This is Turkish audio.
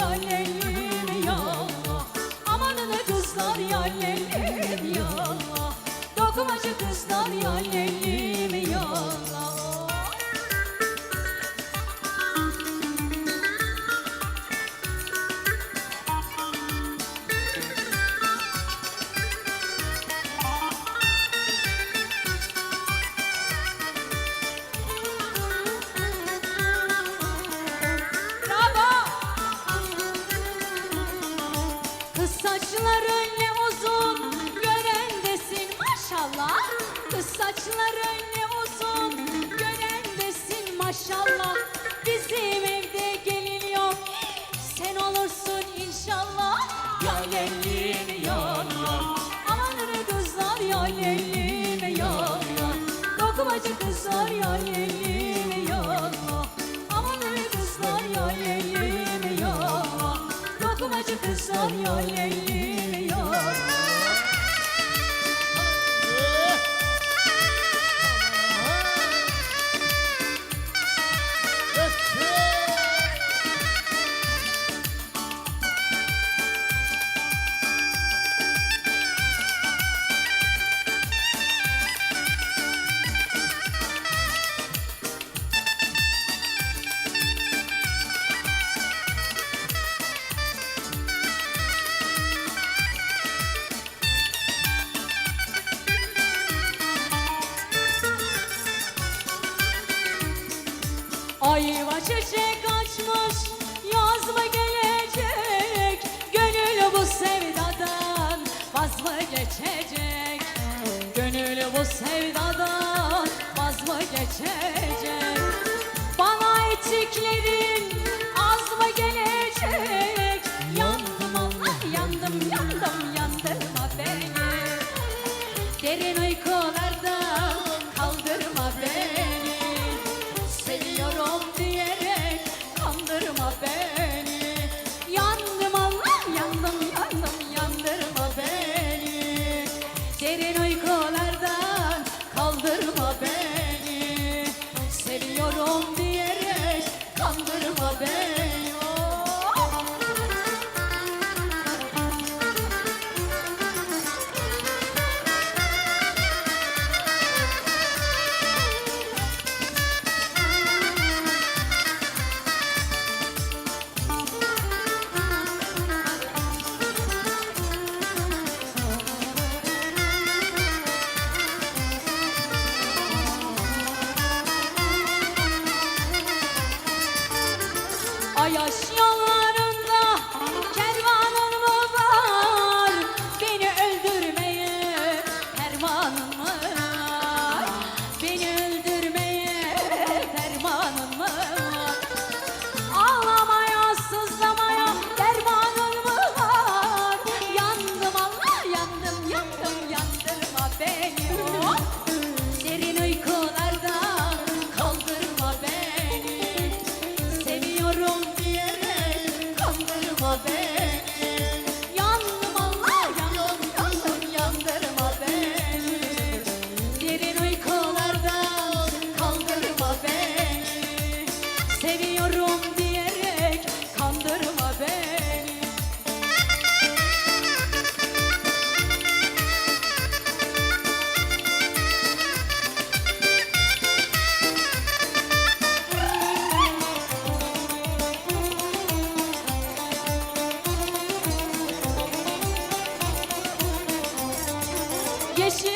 Ya ya Amanını kızlar ya leylim ya Dokumacı kızlar ya leylim kızlar ya lellim ya. Amanın kızlar ya lellim ya. Dokumacı kızlar ya lellim kaldırma beni. Seviyorum diyerek kandırma beni. Yandım Allah yandım yandım yandırma beni. Derin uykulardan kaldırma beni. Seviyorum diyerek kandırma beni yeşil